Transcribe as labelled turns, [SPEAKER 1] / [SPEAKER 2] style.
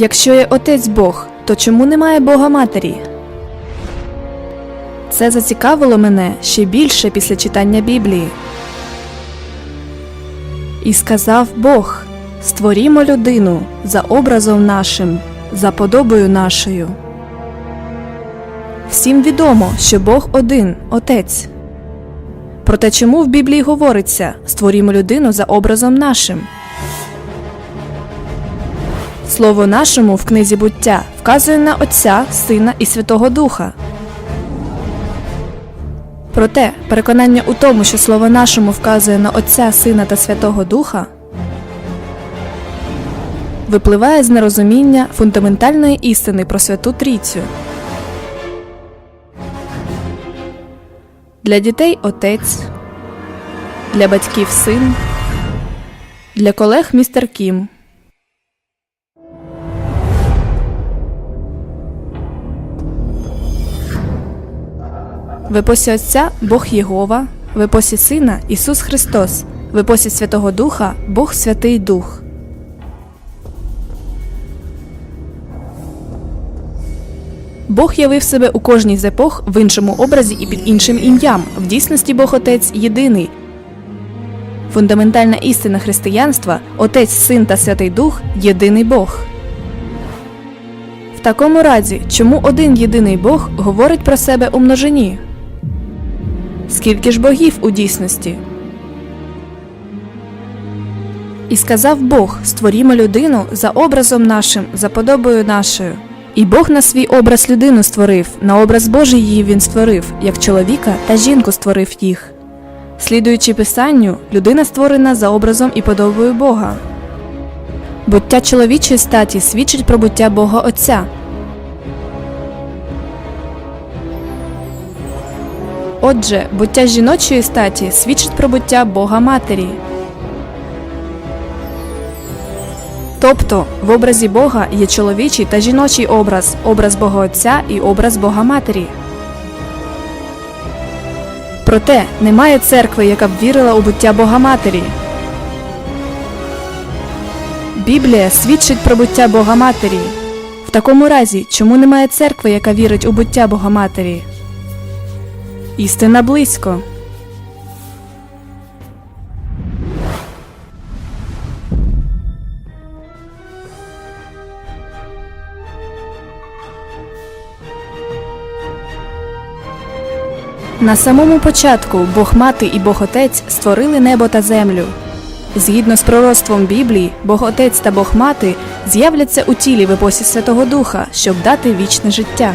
[SPEAKER 1] Якщо є отець Бог, то чому немає Бога Матері? Це зацікавило мене ще більше після читання Біблії. І сказав Бог: Створімо людину за образом нашим, за подобою нашою. Всім відомо, що Бог один, Отець. Проте чому в Біблії говориться створімо людину за образом нашим? Слово нашому в книзі буття вказує на Отця, Сина і Святого Духа. Проте переконання у тому, що слово нашому вказує на Отця, Сина та Святого Духа, випливає з нерозуміння фундаментальної істини про Святу Трійцю. Для дітей отець, для батьків син, для колег містер Кім. В епосі Отця Бог Єгова, в епосі Сина Ісус Христос, в епосі Святого Духа Бог Святий Дух. Бог явив себе у кожній з епох в іншому образі і під іншим ім'ям. В дійсності Бог Отець єдиний. Фундаментальна істина християнства Отець, Син та Святий Дух єдиний Бог. В такому разі, чому один єдиний Бог говорить про себе у множині? Скільки ж богів у дійсності? І сказав Бог: створімо людину за образом нашим, за подобою нашою. І Бог на свій образ людину створив, на образ Божий її він створив, як чоловіка та жінку створив їх. Слідуючи писанню, людина створена за образом і подобою Бога. Буття чоловічої статі свідчить про буття Бога Отця. Отже, буття жіночої статі свідчить про буття Бога Матері. Тобто в образі Бога є чоловічий та жіночий образ, образ Бога Отця і образ Бога Матері. Проте немає церкви, яка б вірила у буття Бога Матері. Біблія свідчить про буття Бога Матері. В такому разі, чому немає церкви, яка вірить у буття Бога Матері? Істина близько. На самому початку Бог Мати і Бог Отець створили небо та землю. Згідно з пророцтвом Біблії, Бог Отець та Бог Мати з'являться у тілі в епосі Святого Духа, щоб дати вічне життя.